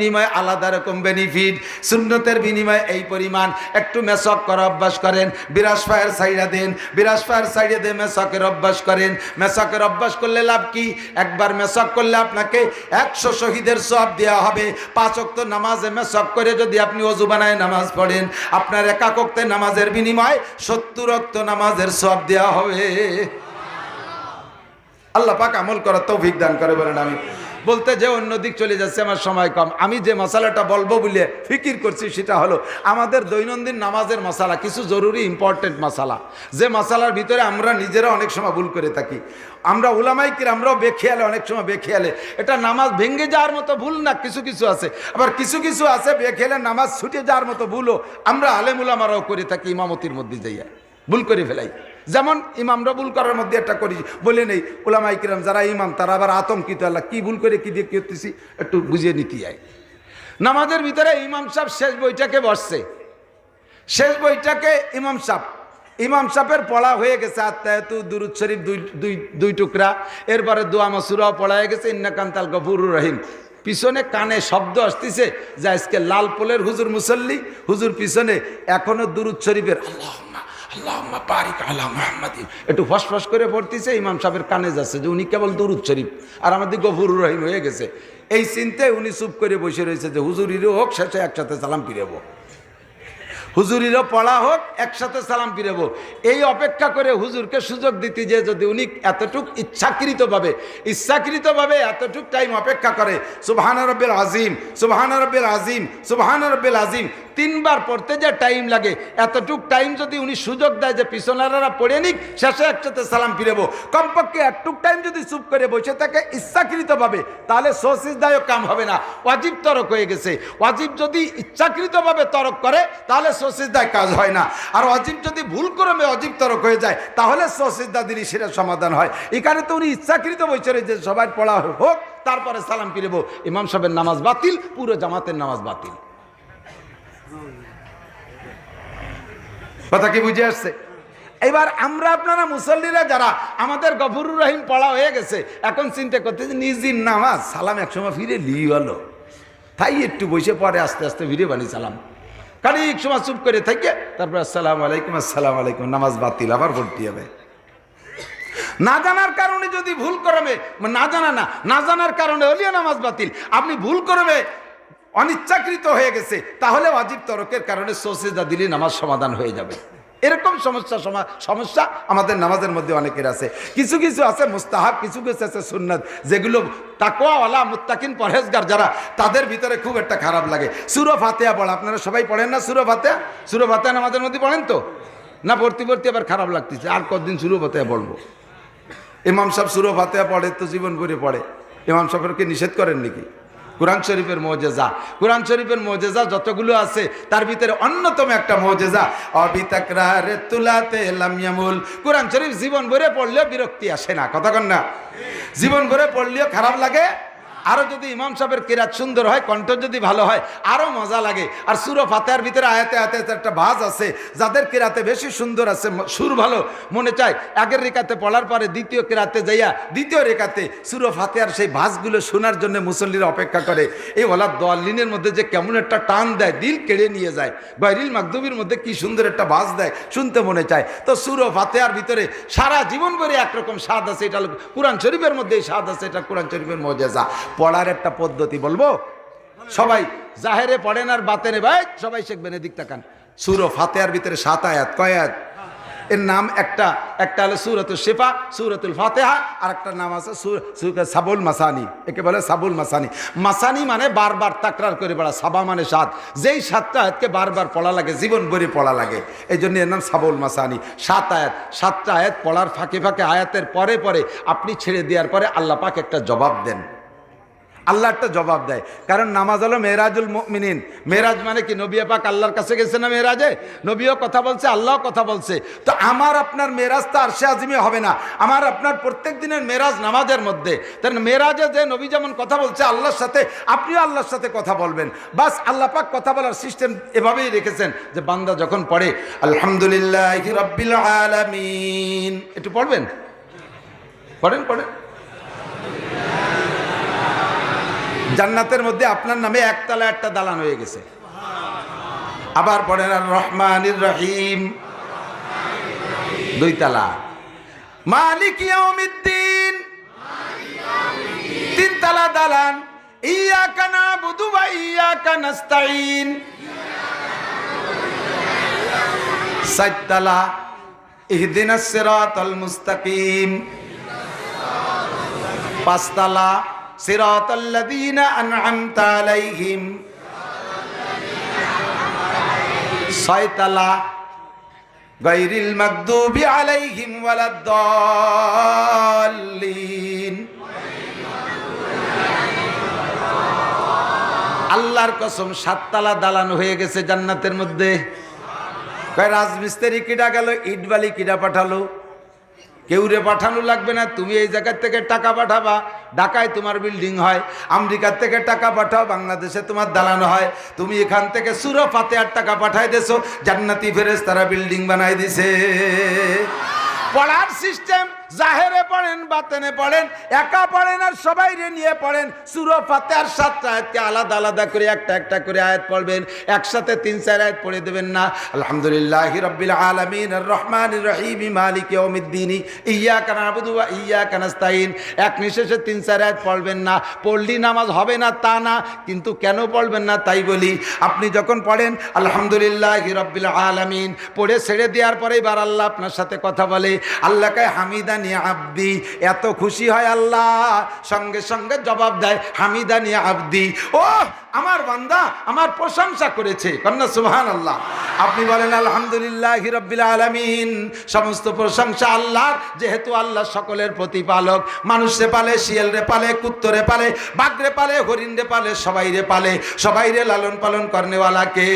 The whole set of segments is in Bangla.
বিনিময়ে আলাদা রকম বেনিফিট সুন্নতের বিনিময়ে এই পরিমাণ। একটু মেসক করা অভ্যাস করেন। বিরাজ ফায়ার সাইডা দেন। বিরাজ ফায়ার সাইডে দিয়ে মেসকের অভ্যাস করেন। মেসকের অভ্যাস করলে লাভ কি? একবার মেসক করলে আপনাকে একশো শহীদের সব দেওয়া হবে। পাঁচ অক্ত নামাজে মেসক করে যদি আপনি অজু বানায় নামাজ পড়েন, আপনার একাকক্তে নামাজের বিনিময়ে সত্তর অক্ত নামাজের সব দেওয়া হবে। আল্লাহ পাক আমল করার তৌফিক দান করে বলেন আমি বলতে যে অন্য দিক চলে যাচ্ছে, আমার সময় কম। আমি যে মশালাটা বলব বলে ফিকির করছি, সেটা হলো আমাদের দৈনন্দিন নামাজের মশালা, কিছু জরুরি ইম্পর্টেন্ট মশালা। যে মশালার ভিতরে আমরা নিজেরা অনেক সময় ভুল করে থাকি। আমরা উলামাই কির আমরাও বেখেয়ালে, অনেক সময় বেখেয়ালে। এটা নামাজ ভেঙে যাওয়ার মতো ভুল না, কিছু কিছু আছে। আবার কিছু কিছু আছে বেখেয়ালে, নামাজ ছুটে যাওয়ার মতো ভুলও আমরা আলেম উলামারাও করে থাকি, ইমামতির মধ্যে যাইয়া। ভুল করে ফেলাই। যেমন ইমামরা ভুল করার মধ্যে একটা করি, বলে নেই ওলামাই কিরাম যারা ইমাম, তারা আবার আতঙ্কিত, আল্লাহ কি ভুল করে কি দিয়ে কি করতেছি, একটু বুঝিয়ে নিতে যায় নামাজের ভিতরে ইমাম সাহেব শেষ বইটাকে বসছে। শেষ বইটাকে ইমাম সাহেব, ইমাম সাহেবের পড়া হয়ে গেছে, আত্মায়তু দুরুদ শরীফ দুই দুই দুই টুকরা, এরপরে দোয়া মাসুরাও পড়া হয়ে গেছে ইন্নাকান্তাল গফুরুর রহিম। পিছনে কানে শব্দ আসতেছে যে আজকে লাল পোলের হুজুর মুসল্লি, হুজুর পিছনে এখনও দুরুদ শরীফের, আল্লাহ। আল্লাহুম্মা বারিক আলা মুহাম্মাদিন। একটু ফসফস করে পড়তেছে, ইমাম সাহেবের কানে যাচ্ছে যে উনি কেবল দরুদ শরীফ। আর আমাদের গফুরুর রহিম হয়ে গেছে। এই চিন্তায় উনি চুপ করে বসে রয়েছে যে হুজুরিরও হোক, শেষে একসাথে সালাম ফিরেবো। হুজুরিরও পড়া হোক, একসাথে সালাম ফিরেবো। এই অপেক্ষা করে হুজুরকে সুযোগ দিতে যে যদি উনি এতটুক ইচ্ছাকৃতভাবে ইচ্ছাকৃতভাবে এতটুক টাইম অপেক্ষা করে সুবহান রব্বিল আজিম সুবহান রব্বিল আজিম সুবহান রব্বিল আজিম তিনবার পড়তে যে টাইম লাগে। এতটুক টাইম যদি উনি সুযোগ দেয় যে পিছনারা পড়ে নিক, শেষে একসাথে সালাম ফিরেবো। কমপক্ষে একটুক টাইম যদি চুপ করে বসে থাকে, ইচ্ছাকৃতভাবে, তাহলে সসিসদায়ক কাম হবে না। ওয়াজিব তরক হয়ে গেছে। ওয়াজিব যদি ইচ্ছাকৃতভাবে তরক করে, তাহলে সসিসদায় কাজ হয় না। আর অজিব যদি ভুল ক্রমে অজিব তরক হয়ে যায়, তাহলে সসিসদা দিলি সেটা সমাধান হয়। এখানে তো উনি ইচ্ছাকৃত বসে যে সবাই পড়া হোক, তারপরে সালাম ফিরেবো। ইমাম সাহেবের নামাজ বাতিল, পুরো জামাতের নামাজ বাতিল। কথা কি বুঝে আসছে? এবার আমরা আপনারা মুসল্লিরা যারা আমাদের গফুরুর রহিম পড়া হয়ে গেছে, এখন চিন্তা করতে যে নিজের নামাজ সালাম একসময় ফিরে লি হলো তাই একটু বসে পরে আস্তে আস্তে ফিরে বানি সালাম। খানিক সময় চুপ করে থেকে তারপর আসসালাম আলাইকুম আসসালাম আলাইকুম, নামাজ বাতিল, আবার ভর্তি হবে। না জানার কারণে যদি ভুল করবে না জানা না না জানার কারণে হলিও নামাজ বাতিল। আপনি ভুল করবে অনিচ্ছাকৃত হয়ে গেছে তাহলে অজিব তরকের কারণে সোসেজা দিলে নামাজ সমাধান হয়ে যাবে। এরকম সমস্যা সমা- সমস্যা আমাদের নামাজের মধ্যে অনেকের আছে। কিছু কিছু আছে মুস্তাহাব, কিছু কিছু আছে সুন্নাত, যেগুলো তাকোয়াওয়ালা মুত্তাকিন, পরহেজগার যারা, তাদের ভিতরে খুব একটা খারাপ লাগে। সুরো ফাতেহা পড়া, আপনারা সবাই পড়েন না সুরো ফাতেহা? সুরো ফাতেহা নামাজের মধ্যে পড়েন তো? না, পড়তে পড়তে আবার খারাপ লাগতেছে, আর কতদিন সুরো ফাতেহা পড়ব? ইমাম সাহেব সুরো ফাতেহা পড়ে, তো জীবন ভরে পড়ে। ইমাম সাহেবকে নিষেধ করেন নাকি? কোরআন শরীফের মজেজা। কোরআন শরীফের মজেজা যতগুলো আছে, তার ভিতরে অন্যতম একটা মজেজা। অবিতাকরারে তুলাতে লামিয়ামুল কোরআন শরীফ জীবন ভরে পড়লেও বিরক্তি আসে না, কথা না। জীবন ভরে পড়লেও খারাপ লাগে আরও যদি ইমাম সাহেবের কেরাত সুন্দর হয়, কণ্ঠ যদি ভালো হয়, আরও মজা লাগে। আর সুরো ফাতেহার ভিতরে আয়াতে আয়াতে একটা ভাজ আছে, যাদের কেরাতে বেশি সুন্দর আছে সুর ভালো মনে চায়, আগের রেখাতে পড়ার পরে দ্বিতীয় কেরাতে যাইয়া, দ্বিতীয় রেখাতে সুরো ফাতেহার সেই ভাজগুলো শোনার জন্য মুসল্লিরা অপেক্ষা করে। এই ওলা দোয়াল্লিনের মধ্যে যে কেমন একটা টান দেয়, দিল কেড়ে নিয়ে যায়, বাইরিল মাকদুবির মধ্যে কি সুন্দর একটা ভাজ দেয়, শুনতে মনে চায়। তো সুরো ফাতেহার ভিতরে সারা জীবন ভরে একরকম স্বাদ আছে, এটা কোরআন শরীফের মধ্যে স্বাদ আছে, এটা কোরআন শরীফের মজেজা। পড়ার একটা পদ্ধতি বলব? সবাই, জাহেরে পড়েন আর বাতেনে ভাই, সবাই শিখবেন, এদিক তাকান। সুরো ফাতেহার ভিতরে সাত আয়াত কয়াত এর নাম একটা একটা হলো সুরতুল শেফা, সুরতুল ফাতেহা আর একটা নাম আছে সাবুল মাসানি। একে বলে সাবুল মাসানি। মাসানি মানে বারবার তাকরার করে বেড়া, সাবা মানে সাত। যেই সাতটা আয়াতকে বারবার পড়া লাগে, জীবন ভরে পড়া লাগে। এই জন্য এর নাম সাবুল মাসানি। সাত আয়াত, সাতটা আয়াত পড়ার ফাঁকে ফাঁকে আয়াতের পরে পরে আপনি ছেড়ে দেওয়ার পরে আল্লাহ পাক একটা জবাব দেন। আল্লাহ একটা জবাব দেয়। কারণ নামাজ হলো মেহরাজুল মিনিন মেহরাজ মানে কি? নবী পাক আল্লাহর কাছে গেছে না মেহরাজে নবীও কথা বলছে আল্লাহ কথা বলছে। তো আমার আপনার মেরাজ তো আর সে আজিমে হবে না। আমার আপনার প্রত্যেক দিনের মেরাজ নামাজের মধ্যে। তাই মেরাজে যে নবী যেমন কথা বলছে, আল্লাহর সাথে, আপনিও আল্লাহর সাথে কথা বলবেন। বাস আল্লাহ পাক কথা বলার সিস্টেম এভাবেই রেখেছেন যে বান্দা যখন পড়ে, আলহামদুলিল্লাহ রব্বিল আলামিন। একটু পড়বেন? পড়েন পড়েন। জান্নাতের মধ্যে আপনার নামে একতলা একটা দালান হয়ে গেছে। আবার পড়েন রহমানির রহিম। দুই তালা মালিক ইয়াউমিদ্দিন। তিন তালা দালান। ইয়াকা নাবুদু ওয়া ইয়াকা নাস্তাইন সাইতালা ইহদিনাস সিরাতাল মুস্তাকিম। পাঁচতলা। সিরাতাল লাযীনা আন'আমতা আলাইহিম। ছয়তলা গায়রিল মাগদুবি আলাইহিম আল্লাহর কসম সাততলা দালান হয়ে গেছে জান্নাতের মধ্যে। কয় রাজমিস্ত্রি কিডা গেল, ইট বালি কিডা পাঠালো? কেউ রে পাঠানো লাগবে না, তুমি এই জায়গার থেকে টাকা পাঠাবা। ঢাকায় তোমার বিল্ডিং হয়, আমেরিকার থেকে টাকা পাঠাও, বাংলাদেশে তোমার দালান হয়। তুমি এখান থেকে সুরো ফাতে আর টাকা পাঠাই দেছো, জান্নাতি ফেরেস তারা বিল্ডিং বানাই দিছে। পড়ার সিস্টেম জাহেরে পড়েন, বাতেনে পড়েন, একা পড়েন আর সবাই নিয়ে পড়েন। সুরো ফাতে আর সাতটা আয়াতকে আলাদা আলাদা করে একটা একটা করে আয়াত পড়বেন। একসাথে তিন, চার আয়াত পড়ে দেবেন না। আলহামদুলিল্লাহ রব্বিল আলামিন রহমান রহিম, মালিক ইয়াউমিদ্দিন। ইয়্যাকা নাবুদু ওয়া ইয়্যাকা নাস্তাইন এক নিঃশেষে তিন, চার আয়াত পড়বেন না। পড়লি নামাজ হবে না তা না, কিন্তু কেন পড়বেন না তাই বলি। আপনি যখন পড়েন, আলহামদুলিল্লাহ রব্বিল আলামিন, পড়ে ছেড়ে দেওয়ার পরেই এবার আল্লাহ আপনার সাথে কথা বলে। আল্লাহকে হামিদানি আব্দি। এত খুশি হয় আল্লাহ। সঙ্গে সঙ্গে জবাব দেয় হামিদানি আব্দি। ও আমার বান্দা আমার প্রশংসা করেছে। কন্যা সুবহান আল্লাহ আপনি বলেন, আলহামদুলিল্লাহ রব্বিল আলামিন। সমস্ত প্রশংসা আল্লাহর, যেহেতু আল্লাহ সকলের প্রতিপালক। মানুষ রে পালে, শিয়াল রে পালে কুত্তরে পালে বাঘরে পালে, হরিণ রে পালে সবাইরে পালে সবাইরে লালন পালন করনেওয়ালাকে।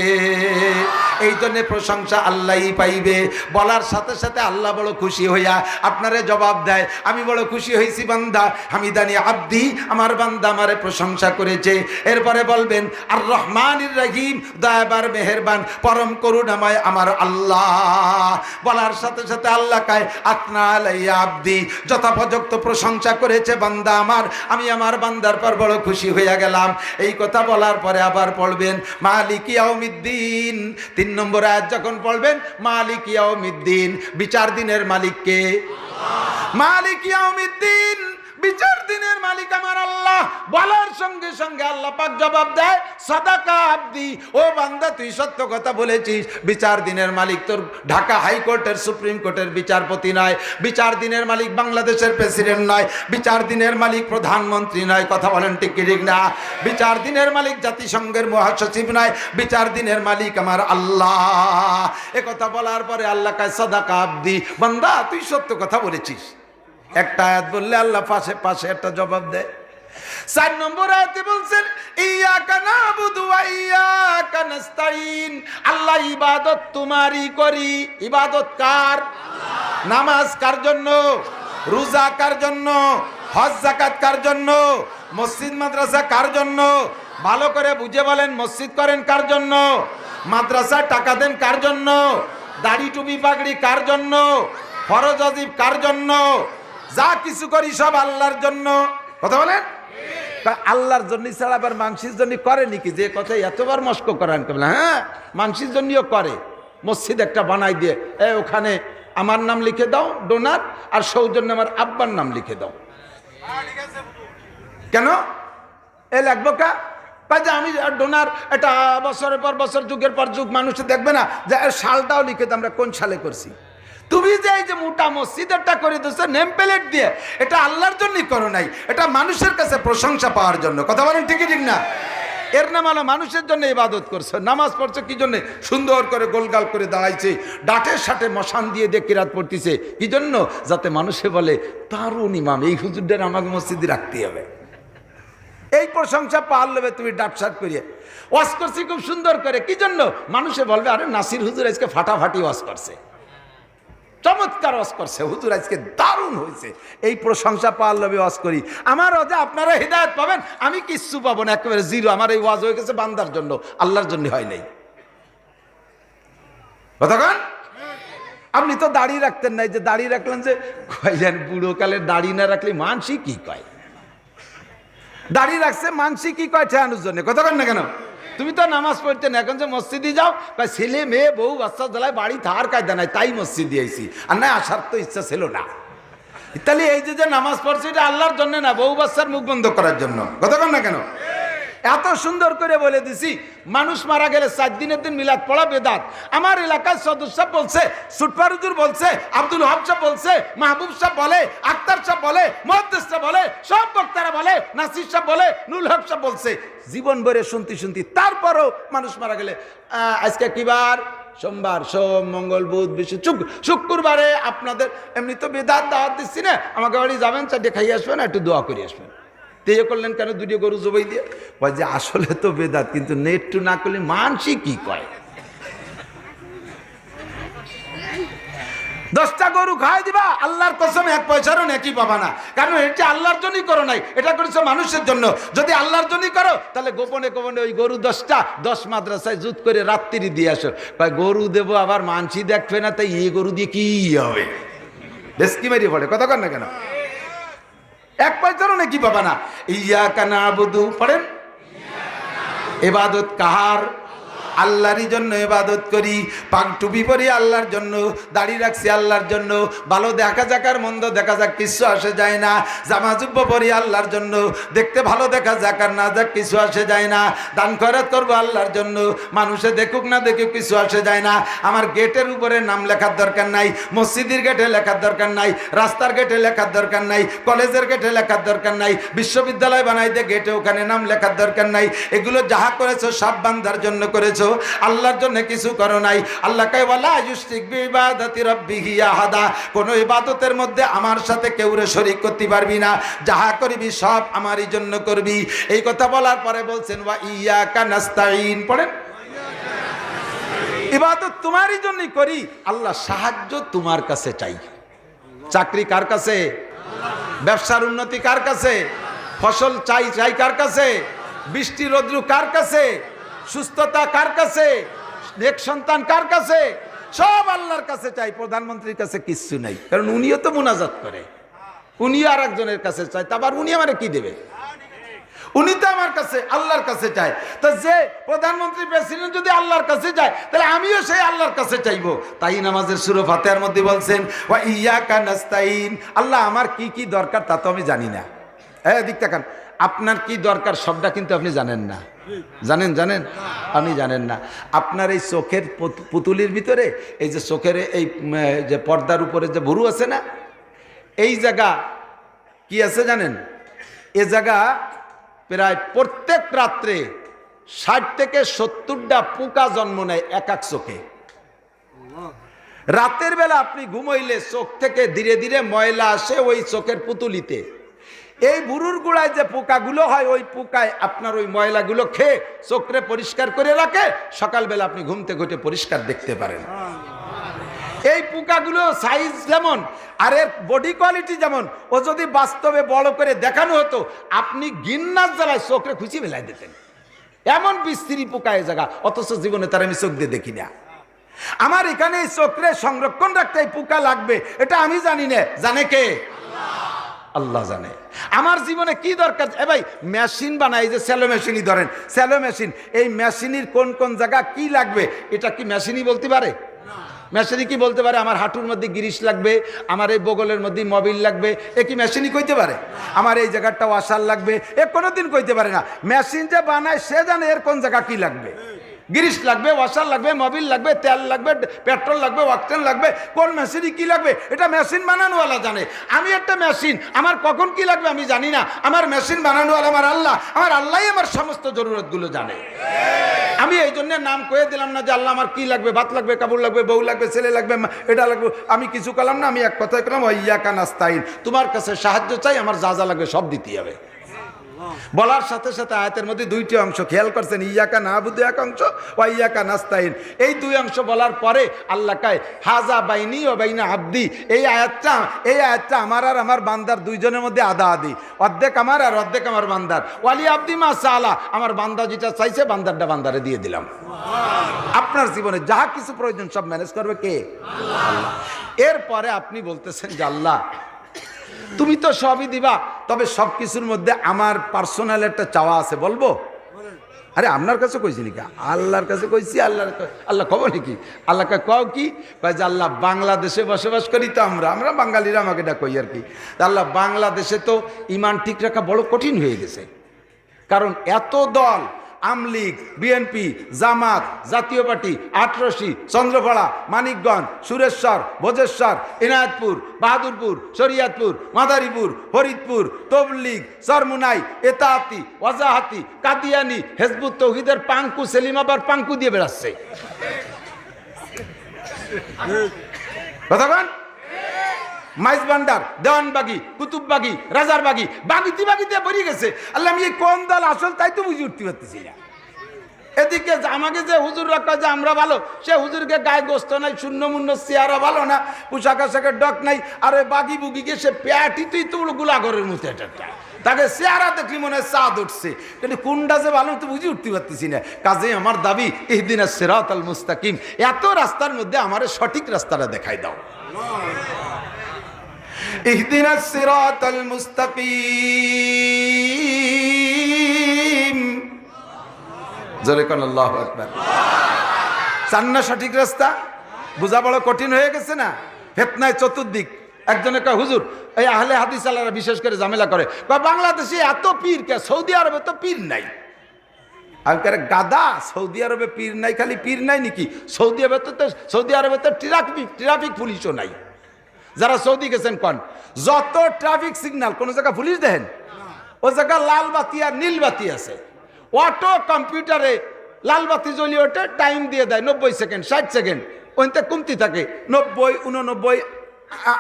এই জন্যে প্রশংসা আল্লাহই পাইবে। বলার সাথে সাথে আল্লাহ বড় খুশি হইয়া আপনারে জবাব দেয়, আমি বড় খুশি হয়েছি বান্দা, হামিদানি আব্দি, আমার বান্দা আমারে প্রশংসা করেছে। এরপরে বলবেন আর রহমানির রহিম, দয়াবার মেহেরবান, পরম করুণাময় আমার আল্লাহ। বলার সাথে সাথে আল্লাহ কায় আতনা আলাইয়া আব্দি, যথাপযুক্ত প্রশংসা করেছে বান্দা আমার। আমি আমার বান্দার পর বড় খুশি হইয়া গেলাম। এই কথা বলার পরে আবার পড়বেন, মালিক ইয়াউমিদ্দিন। তিন নম্বর আয়াত যখন পড়বেন, মালিক ইয়াউমিদ্দিন। বিচার দিনের মালিককে, মালিক ইয়াউমিদ্দিন। বিচার দিনের মালিক আমার আল্লাহ। বলার সঙ্গে সঙ্গে আল্লাহ পাক জবাব দেয়, সাদাকা আব্দি, ও বান্দা, তুই সত্য কথা বলেছিস। বিচার দিনের মালিক তোর ঢাকা হাইকোর্টের, সুপ্রিম কোর্টের বিচারপতি নয়। বিচার দিনের মালিক বাংলাদেশের প্রেসিডেন্ট নয়। বিচার দিনের মালিক প্রধানমন্ত্রী নয়। কথা বলেন ঠিক ঠিক না? বিচার দিনের মালিক জাতিসংঘের মহাসচিব নয়। বিচার দিনের মালিক আমার আল্লাহ। কথা বলার পরে আল্লাহ কায়, সাদাকা আব্দি, বান্দা, তুই সত্য কথা বলেছিস। একটা আয়াত বললে আল্লাহ পাশে পাশে একটা জবাব দেয়। চার নম্বর আয়াতে বলছেন, ইয়াকা নাবুদু ইয়াকা নাস্তাইন আল্লাহ ইবাদত তোমারই করি। ইবাদত কার? নামাজ কার জন্য? রোজা কার জন্য? হজ জাকাত কার জন্য? মসজিদ, মাদ্রাসা কার জন্য? ভালো করে বুঝে বলেন, মসজিদ করেন কার জন্য? মাদ্রাসা টাকা দেন কার জন্য? দাড়ি টুপি পাগড়ি কার জন্য? ফরজ অজিব কার জন্য? যা কিছু করি সব আল্লাহর জন্য। কথা বলেন? আল্লাহর জন্য ছাড়া আবার মাংসির জন্য করে নাকি? যে কথা এতবার মস্ক করেন কেবল হ্যাঁ? মাংসির জন্যও করে। মসজিদ একটা বানাই দিয়ে, এ, ওখানে আমার নাম লিখে দাও, ডোনার, আর সৌজন্য আমার আব্বার নাম লিখে দাও। কেন? এ লাগবো কা? যে আমি ডোনার, এটা বছরের পর বছর, যুগের পর যুগ, মানুষ দেখবে না যে সালটাও লিখে আমরা কোন সালে করছি? তুমি যে এই যে মোটা মসজিদেরটা করে দিচ্ছ নেম প্লেট দিয়ে, এটা আল্লাহর জন্যই করো নাই। এটা মানুষের কাছে প্রশংসা পাওয়ার জন্য। কথা বলেন ঠিকই ঠিক না? এর নাম হলো মানুষের জন্য ইবাদত করছে। নামাজ পড়ছে কি জন্য? সুন্দর করে গোলগাল করে দাঁড়াইছে। ডাটের সাথে মশান দিয়ে দিয়ে কিরাত পড়তেছে। কি জন্য? যাতে মানুষে বলে তারুন ইমাম, এই হুজুরদের আমাকে মসজিদে রাখতে হবে। এই প্রশংসা পাল নেবে তুমি ডাটসাট করিয়ে। ওয়াশ করছি খুব সুন্দর করে। কি জন্য? মানুষে বলবে, আরে নাসির হুজুর আজকে ফাটাফাটি ওয়াশ করছে। চমৎকার ওয়াজ করছে। হুজুর আজকে দারুণ হয়েছে। এই প্রশংসা পাওয়ার লবে ওয়াজ করি। আমার ওয়াজে আপনারা হৃদায়ত পাবেন, আমি কিচ্ছু পাবো না, একেবারে জিরো। আমার এই ওয়াজ হয়ে গেছে বান্দার জন্য, আল্লাহর জন্য হয় নাই। কতক্ষণ আপনি তো দাড়ি রাখতেন নাই যে দাড়ি রাখলেন যে কয়লেন বুড়ো কালে দাড়ি না রাখলে মানসি কি কয়? দাড়ি রাখছে মানসি কি কয় ঠেয়ানোর জন্য? কন না কেন? তুমি তো নামাজ পড়তে না, এখন যে মসজিদে যাও বা ছেলে, মেয়ে, বউ, বাচ্চা জ্বালায় বাড়ি থার কায়দা নাই, তাই মসজিদে আইছি। আর না আসার তো ইচ্ছা ছিল না। তাহলে এই যে যে নামাজ পড়ছে, এটা আল্লাহর জন্য না, বউ বাচ্চার মুখ বন্ধ করার জন্য। কথা কন না কেন? এত সুন্দর করে বলে দিছি, মানুষ মারা গেলে চার দিনের দিন মিলাদ পড়া বেদাত। আমার এলাকার সদস্য বলছে সুটফারুজুর বলছে, আব্দুল হক সাহেব বলছে, মাহবুব সাহেব বলে, আক্তার সাহেব বলে মহাদ্দেশ সাহেব বলে, সব বক্তারা বলে, নাসির সাহেব বলে নুল হক সাহেব বলছে। জীবন ভরে শুনতি শুনতি, তারপরও মানুষ মারা গেলে আজকে কিবার সোমবার, সোম, মঙ্গল, বুধ বিশ্ব শুক্রবারে আপনাদের, এমনি তো বেদাত দাওয়াত দিচ্ছি না, আমাকে বাড়ি যাবেন, চারটে খাইয়ে আসবেন, একটু দোয়া করে আসবেন। তেয়ে করলেন কেন? দুটো গরু জবাই দিয়ে। কয় যে আসলে তো বেদাত, কিন্তু নেটটু না করলে মানসি কি কয়? দশটা গরু খাই দিবা, আল্লাহর কসম, এক পয়সারও নাকি পাবা না। কারণ এটা আল্লাহর জন্যই করো নাই, এটা করেছ মানুষের জন্য। যদি আল্লাহর জন্যই করো, তাহলে গোপনে গোপনে ওই গরু দশটা, দশ মাদ্রাসায় জুত করে রাত্রি দিয়ে আসো। কয়, গরু দেবো, আবার মানসি দেখবে না, তাই এই গরু দিয়ে কি হবে? বেশ কি মেরিয়ে পড়ে, কথা কর না কেন? এক পয়সারও নাকি পাবা না? ইয়া কানা বধু পড়েন এবাদত কাহার? আল্লাহরই জন্য এবাদত করি, পাক টুপি পরি আল্লাহর জন্য, দাড়ি রাখছি আল্লাহর জন্য, ভালো দেখা যাক আর মন্দ দেখা যাক, কিছু আসে যায় না। জামা জুব্ব পরি আল্লাহর জন্য, দেখতে ভালো দেখা যাক আর না যাক, কিছু আসে যায় না। দান খরচ করব আল্লাহর জন্য, মানুষে দেখুক না দেখুক, কিছু আসে যায় না। আমার গেটের উপরে নাম লেখার দরকার নাই, মসজিদের গেটে লেখার দরকার নাই, রাস্তার গেটে লেখার দরকার নাই, কলেজের গেটে লেখার দরকার নাই, বিশ্ববিদ্যালয় বানাইতে গেটে ওখানে নাম লেখার দরকার নাই। এগুলো যাহা করেছ, সব বান্ধার জন্য করেছ। আল্লাহর জন্য কিছু করো নাই। আল্লাহকে বলা ইউস্টিক আহাদা। কোন ইবাদতের মধ্যে আমার সাথে কেউ রে শরীক করতে পারবি না। যাহা করবি সব আমারই জন্য করবি। এই কথা বলার পরে বলছেন, ওয়া ইয়াকা নাস্তাইন পড়েন। ইবাদত তোমারই জন্যই করি। আল্লাহ সাহায্য তোমার কাছে চাই। চাকরি কার কাছে? ব্যবসার উন্নতি কার কাছে? ফসল চাই চাই কার কাছে? বৃষ্টি রৌদ্র কার কাছে? সুস্থতা কার কাছে? নেক সন্তান কার কাছে? সব আল্লাহর কাছে চাই, প্রধানমন্ত্রীর কাছে কিচ্ছু নাই। কারণ উনিও তো মোনাজাত করে। উনিও আর একজনের কাছে চায়, তা আবার উনি আমার কি দেবে? উনি তো আমার কাছে, আল্লাহর কাছে চায়। তো যে প্রধানমন্ত্রী, প্রেসিডেন্ট যদি আল্লাহর কাছে যায়, তাহলে আমিও সেই আল্লাহর কাছে চাইব। তাই নামাজের সুরো ফাতেহার মধ্যে বলছেন, ওয়া ইয়াকা নাস্তাইন আল্লাহ আমার কি কি দরকার তা তো আমি জানি না। হ্যাঁ দিক তাকান। আপনার কি দরকার সবটা কিন্তু আপনি জানেন না। জানেন জানেন? আপনি জানেন না। আপনার এই চোখের পুত- পুতুলির ভিতরে, এই যে চোখের এই যে পর্দার উপরে যে ভুরু আছে না, এই জায়গা কি আছে জানেন? এ জায়গা প্রায় প্রত্যেক রাত্রে ষাট থেকে সত্তরটা পোকা জন্ম নেয় এক এক চোখে। রাতের বেলা আপনি ঘুমাইলে চোখ থেকে ধীরে ধীরে ময়লা আসে ওই চোখের পুতুলিতে। এই বুরুর গুড়ায় যে পোকাগুলো হয়, ওই পোকায় আপনার ওই ময়লাগুলো খেয়ে চোখরে পরিষ্কার করে রাখে। সকালবেলা আপনি ঘুমতে ঘুটে পরিষ্কার দেখতে পারেন। এই পোকাগুলো সাইজ যেমন, আর এর বডি কোয়ালিটি যেমন, ও যদি বাস্তবে বড় করে দেখানো হতো, আপনি গিন্নার জ্বালায় চোখরে খুঁচি মেলাই দিতেন। এমন বিস্ত্রি পোকা এ জায়গা, অথচ জীবনে তার আমি চোখ দিয়ে দেখি না। আমার এখানে এই চোখরে সংরক্ষণ রাখতে এই পোকা লাগবে, এটা আমি জানি না। জানে কে? আল্লাহ জানে। আমার জীবনে কি দরকার? এ ভাই মেশিন বানাই যে স্যালো মেশিনই ধরেন। স্যালো মেশিন এই মেশিনের কোন কোন জায়গা কি লাগবে? এটা কি মেশিনই বলতে পারে? মেশিনই কি বলতে পারে? আমার হাঁটুর মধ্যে গিরিশ লাগবে, আমার এই বগলের মধ্যে মবিল লাগবে, এ কি মেশিনই কইতে পারে? আমার এই জায়গাটা ওয়াশার লাগবে, এ কোনোদিন কইতে পারে না। মেশিন যে বানায়, সে জানে এর কোন জায়গা কি লাগবে। গিরিশ লাগবে ওয়াশার লাগবে, মোবিল লাগবে, তেল লাগবে, পেট্রোল লাগবে, অক্সিজেন লাগবে, কোন মেশিনই কি লাগবে? এটা মেশিন বানানোওয়ালা জানে। আমি একটা মেশিন, আমার কখন কি লাগবে আমি জানি না। আমার মেশিন বানানোওয়ালা আমার আল্লাহ, আমার আল্লাহই আমার সমস্ত জরুরতগুলো জানে। আমি এই জন্য নাম কয়ে দিলাম না যে আল্লাহ আমার কি লাগবে ভাত লাগবে, কাপড় লাগবে, বউ লাগবে, ছেলে লাগবে এটা লাগবে। আমি কিছু করলাম না, আমি এক কথায় করলাম ইয়া কানাস্তাইন তোমার কাছে সাহায্য চাই, আমার যা যা লাগবে সব দিতে হবে। বলার সাথে সাথে আয়াতের মধ্যে দুইটি অংশ, খেয়াল করছেন, ইয়াকা না বুধ এক অংশ ও ইয়াকা নাস্তাইন এই দুই অংশ বলার পরে আল্লাহ কায়, হাজা বাইনি ও বাইনা আব্দি। এই আয়াতটা এই আয়াতটা আমার আর আমার বান্দার দুইজনের মধ্যে আদা আদি অর্ধেক আমার আর অর্ধেক আমার বান্দার। ওয়ালি আব্দি মা সালা আমার বান্দা যেটা চাইছে, বান্দারটা বান্দারে দিয়ে দিলাম। আপনার জীবনে যাহা কিছু প্রয়োজন সব ম্যানেজ করবে কে? এরপরে আপনি বলতেছেন যে, আল্লাহ তুমি তো সবই দিবা, তবে সব কিছুর মধ্যে আমার পার্সোনাল একটা চাওয়া আছে, বলব? আরে, আপনার কাছে কইছি নাকি? আল্লাহর কাছে কইছি, আল্লাহর আল্লাহ খবর নাকি? আল্লাহকে কও কি? যে আল্লাহ বাংলাদেশে বসবাস করি তো আমরা আমরা বাঙালিরা আমাকে এটা কই আর কি আল্লাহ বাংলাদেশে তো ইমান ঠিক রাখা বড় কঠিন হয়ে গেছে। কারণ এত দল আমলিগ বিএনপি জামাত জাতীয় পার্টি আটরশি চন্দ্রপাড়া মানিকগঞ্জ সুরেশ্বর ভোজেশ্বর এনায়তপুর বাহাদুরপুর শরিয়াতপুর মাদারীপুর ফরিদপুর তবলিগ সরমুনাই এতাহাতি ওয়াজাহাতি কাদিয়ানি হেজবুত তৌহিদের পাঙ্কু সেলিম আবার পাঙ্কু দিয়ে বেড়াচ্ছে। কথা কন মাইজ ভান্ডার দেওয়ানবাগি, কুতুববাগি, রাজারবাগি বাগিতে বাগিতে বেরিয়ে গেছে। আল্লাহ আমি এই কোন দল আসল তাই তো বুঝে উঠতে পারতেছি না। এদিকে আমাকে যে হুজুর রাখা যে আমরা ভালো, সে হুজুরকে গায়ে গোস্ত নাই শূন্য মুন্ন চেয়ারা ভালো না, পোশাক আশাকের ডক নাই, আর ওই বাগি বুগিকে সে প্যাটি তুই তো গুলাগরের মতো এটা তাকে চেহারা দেখলি মনে হয় চাঁদ উঠছে। কিন্তু কোনটা যে ভালো তো বুঝে উঠতে পারতেছি না। কাজে আমার দাবি এই দিন সেরাত আল মুস্তাকিম, এত রাস্তার মধ্যে আমার সঠিক রাস্তাটা দেখাই দাও। اهدنا الصراط المستقيم জোরে কোন আল্লাহ আকবার চান না সঠিক রাস্তা বোঝা বড় কঠিন হয়ে গেছে না ফেতনায় চতুর্দিক একজনে কয় হুজুর এই আহলে হাদিস আলারা বিশেষ করে ঝামেলা করে কয় বাংলাদেশে এত পীর কে সৌদি আরবে তো পীর নাই আমি কারে গাদা সৌদি আরবে পীর নাই খালি পীর নাই নাকি সৌদি আরবে তো তো- সৌদি আরবে তো ট্রাফিক ট্রাফিক পুলিশও নাই যারা সৌদি গেছেন কন, যত ট্রাফিক সিগন্যাল কোন জায়গা পুলিশ দেখেন? ও জায়গা লাল বাতি আর নীল বাতি আছে। অটো কম্পিউটারে লাল বাতি জ্বলিয়ে ওঠে টাইম দিয়ে দেয়, নব্বই সেকেন্ড ষাট সেকেন্ড ওইতে কমতি থাকে। নব্বই উননব্বই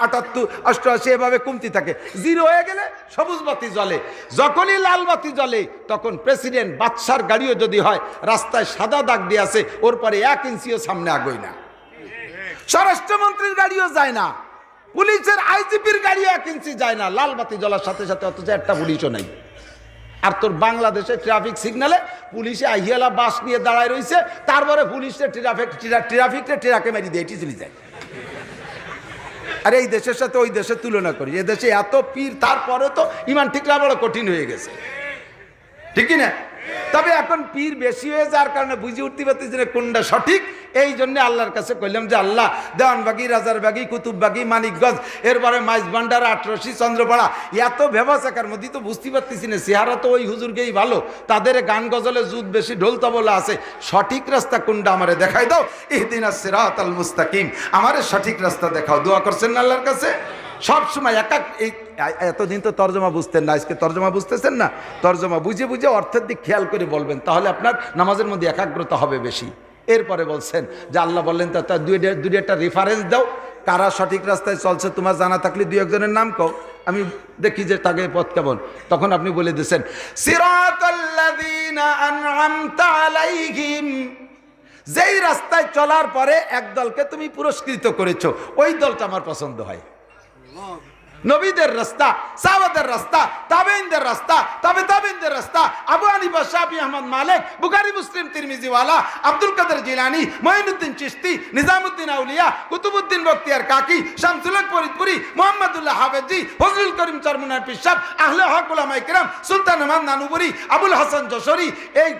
আটাত্তর, অষ্টআশি, এভাবে কমতি থাকে। জিরো হয়ে গেলে সবুজ বাতি জ্বলে। যখনই লাল বাতি জ্বলে, তখন প্রেসিডেন্ট বাদশার গাড়িও যদি হয়, রাস্তায় সাদা দাগ দিয়ে আছে, ওর পরে এক ইঞ্চিও সামনে আgoই না। স্বরাষ্ট্রমন্ত্রীর গাড়িও যায় না। পুলিশের আইজিপির গাড়ি এক ইঞ্চি যায় না, লাল বাতি জ্বলার সাথে সাথে অথচ একটা পুলিশও নাই। আর তোর বাংলাদেশে ট্রাফিক সিগনালে পুলিশে আহিয়ালা বাস নিয়ে দাঁড়ায় রয়েছে তারপরে পুলিশে ট্রাফিক ট্রাফিকটা ট্রাকে মেরি দিয়ে এটি চলে যায়। আর এই দেশের সাথে ওই দেশের তুলনা করি, এ দেশে এত পীর তারপরে তো ইমান ঠিকরা বড় কঠিন হয়ে গেছে। ঠিক না? তবে এখন পীর বেশি হয়ে যাওয়ার কারণে বুঝে উঠতে পারতেছি কোনটা সঠিক এই জন্য আল্লাহর কাছে কইলাম যে আল্লাহ, দেওয়ানবাগি, রাজারবাগি, কুতুববাগি, মানিকগঞ্জ, এরপরে মাইজ ভান্ডার আটরশি চন্দ্রপাড়া, এত ব্যবসাকার মধ্যে তো বুঝতে পারতেছি না, চেহারা তো ওই হুজুরকেই ভালো, তাদের গান গজলে জুত বেশি ঢোল তবলা আছে, সঠিক রাস্তা কোনটা আমারে দেখাই দাও? ইহদিন সিরাত আল মুস্তাকিম, আমারে সঠিক রাস্তা দেখাও, দোয়া করছেন না আল্লাহর কাছে? সব সময় এক এক এই এতদিন তো তর্জমা বুঝতেন না, আজকে তর্জমা বুঝতেছেন না? তর্জমা বুঝে বুঝে অর্থের দিক খেয়াল করে বলবেন, তাহলে আপনার নামাজের মধ্যে একাগ্রতা হবে বেশি। এরপরে বলছেন যে আল্লাহ বললেন, তা তার দুই দুই একটা রেফারেন্স দাও। কারা সঠিক রাস্তায় চলছে, তোমার জানা থাকলে দুই একজনের নাম কও। আমি দেখি যে তাকে পথ কেমন। তখন আপনি বলে আন'আমতা যেই রাস্তায় চলার পরে এক দলকে তুমি পুরস্কৃত করেছ, ওই দলটা আমার পছন্দ হয়। নবীদের রাস্তা, সাহাবাদের রাস্তা তাবেইনদের রাস্তা তবে তাবেইনদের রাস্তা, আবু হানিফা, শাফি আহমদ, মালিক, বুখারী, মুসলিম তিরমিজি ওয়ালা Abdul Qadir Jilani, Moinuddin Chishti, Nizamuddin Auliya Qutbuddin Bakhtiyar Kaki Shamsul Haq Faridpuri, Mohammadullah Hafezi, Fazlul Karim চরমুনার পিসাব, আহলে হক উলামা ইকরাম সুলতান আহমদ নানুপুরি আবুল হাসান যশোরী, এই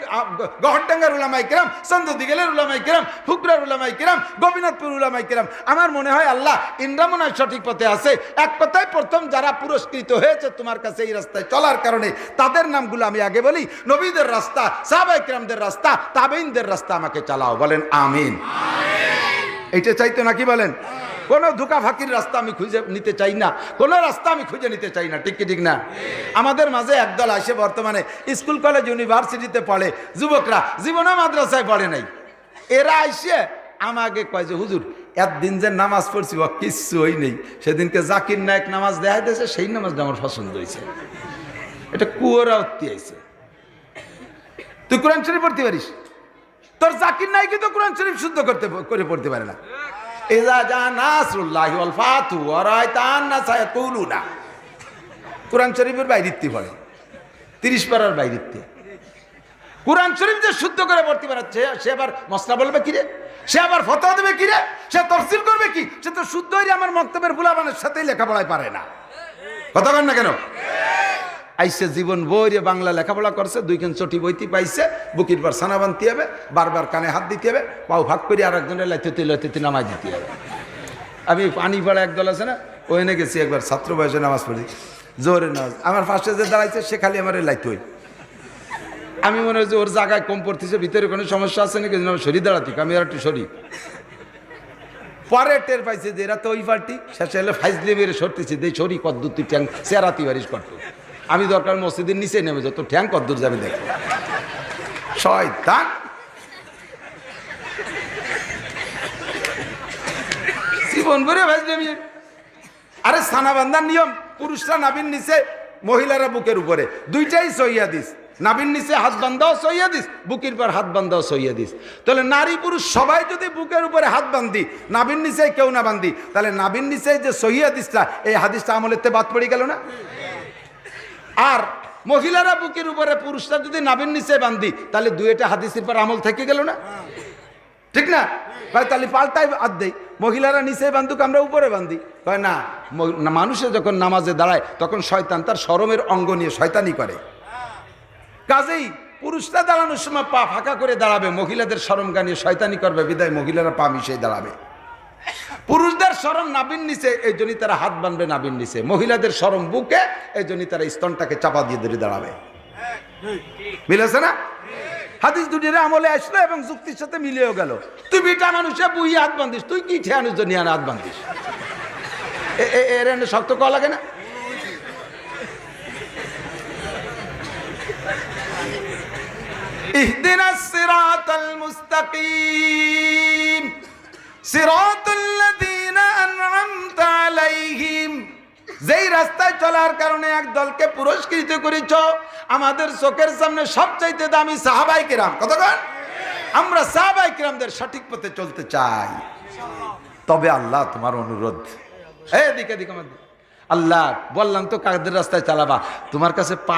গহরডাঙ্গার উলামা ইকরাম চন্দ্র দিগেলের উলামা ইকরাম ফুকরার উলামা ইকরাম গোপীনাথপুর উলামা ইকরাম আমার মনে হয় আল্লাহ ইন্দ্রা সঠিক পথে আছে, এক কথায় প্রথম যারা পুরস্কৃত হয়েছে তোমার কাছে এই রাস্তায় চলার কারণে, তাদের নামগুলো আমি আগে বলি, নবীদের রাস্তা সাহাবা ইকরামদের রাস্তা তাবেইনদের রাস্তা আমাকে চালাও, বলেন আমিন। এইটা চাইতো নাকি বলেন? কোনো ধোকা ফাঁকির রাস্তা আমি খুঁজে নিতে চাই না, কোনো রাস্তা আমি খুঁজে নিতে চাই না, ঠিক কি ঠিক না? আমাদের মাঝে একদল আসে বর্তমানে স্কুল, কলেজ, ইউনিভার্সিটিতে পড়ে, যুবকরা জীবনে মাদ্রাসায় পড়ে নাই। এরা আইসে আমাকে কয় যে, হুজুর একদিন যে নামাজ পড়ছি বা কিচ্ছু হই নেই। সেদিনকে জাকির নায়ক নামাজ দেখাই দিয়েছে সেই নামাজটা আমার পছন্দ হয়েছে। এটা কুয়োরা উত্তি আইছে তুই কোরআন শরীফ পড়তে পারিস? তোর জাকির নায়কই তো কোরআন শরীফ শুদ্ধ করতে করে পড়তে পারে না। ইজা জা নাসরুল্লাহি ওয়াল ফাতু ওয়া রাআইতান নাস ইয়াকুলুনা কোরআন শরীফের বাইরিত্তি পড়ে। 30 পারার বাইরিত্তি। কোরআন শরীফ যে শুদ্ধ করে পড়তে পারছে সে আবার মশলা বলবে কিরে? সে আবার ফতোয়া দেবে কিরে সে তফসিল করবে কি? সে তো শুদ্ধ হয়ে আমার মক্তবের বুলাবানের সাথেই লেখাপড়ায় পারে না। কথা না কেন? আইসে জীবন বইরে বাংলা লেখাপড়া করছে, দুইখান চটি বইতে পাইছে, বুকির পর সানা বানতে হবে, বারবার কানে হাত দিতে হবে, পাও ভাগ করে আর একজনের লাইতে লাইতে নামাজ দিতে হবে। আমি পানি পাড়া একদল আছে না ওখানে গেছি একবার, ছাত্র বয়সে নামাজ পড়ি, জোরে নামাজ। আমার ফার্স্টে যে দাঁড়াইছে, সে খালি আমার লাইতে হই। আমি মনে হয় ওর জায়গায় কম পড়তেছে, ভিতরে কোনো সমস্যা আছে নাকি? আমি শরীর দাঁড়াতি আমি আর একটু শরীর পরে টের পাইছে যে এরা তো ওই পার্টি, শেষে এলে ফাইজলে বেড়ে সরতেছে, যে ছড়ি কদ্দুর, তুই ট্যাং চেরাতি বারিশ করতো আমি দরকার মসজিদের নিচে নেমে যত ঠ্যাং কদ্দুর যাবে দেখো। শয়তান! জীবন ভরে আরে সানাবান্ধার নিয়ম, পুরুষরা নাবিন নিচে, মহিলারা বুকের উপরে। দুইটাই সহিয়া দিস নাবিন নিচে হাত বান্ধাও সইয়া দিস, বুকের পর হাত বান্ধাও সইয়া দিস। তাহলে নারী পুরুষ সবাই যদি বুকের উপরে হাত বান্ধি নাবিন নিচে কেউ না বান্ধি তাহলে নাবিন নিচে যে সহিয়া দিসটা, এই হাদিসটা আমলেতে বাদ পড়ে গেল না? আর মহিলারা বুকের উপরে, পুরুষরা যদি নাবিন নিচে বান্ধি তাহলে দুইটা হাদিসের পর আমল থেকে গেল না? ঠিক না? কয় তাহলে পাল্টাই আদ দেই। মহিলারা নিচে বান্ধুক আমরা উপরে বান্ধি কয় না মানুষে যখন নামাজে দাঁড়ায়, তখন শয়তান তার শরমের অঙ্গ নিয়ে শয়তানি করে। কাজেই পুরুষরা দাঁড়ানোর সময় পা ফাঁকা করে দাঁড়াবে, মহিলাদের সরম গানিয়ে শয়তানি করবে, বিদায়, মহিলারা পা মিশিয়ে দাঁড়াবে। পুরুষদের সরম নাবিন নিচে, এই জন্যই তারা হাত বানবে নাবিন নিচে। মহিলাদের সরম বুকে, এই জন্যই তারা স্তনটাকে চাপা দিয়ে ধরে দাঁড়াবে। মিলেছে না? হাদিস দুটির আমলে আসলো এবং যুক্তির সাথে মিলেও গেল। তুই বিটা মানুষে বুই হাত বান্ধিস, তুই কি ঠেয়ানুষ জন্য হাত বান্ধিস? এর শক্ত কওয়া লাগে না? اهدنا الصراط المستقيم صراط الذين أنعمت عليهم যেই রাস্তায় চলার কারণে এক দলকে পুরস্কৃত করেছ আমাদের চোখের সামনে সবচাইতে দামি সাহাবাই কিরাম কতক্ষণ আমরা সাহাবাই কিরামদের সঠিক পথে চলতে চাই তবে আল্লাহ তোমার অনুরোধ এদিকে দিকে আমাদের আল্লাহ বললাম তো কাদের রাস্তায় চালাবা তোমার কাছে পা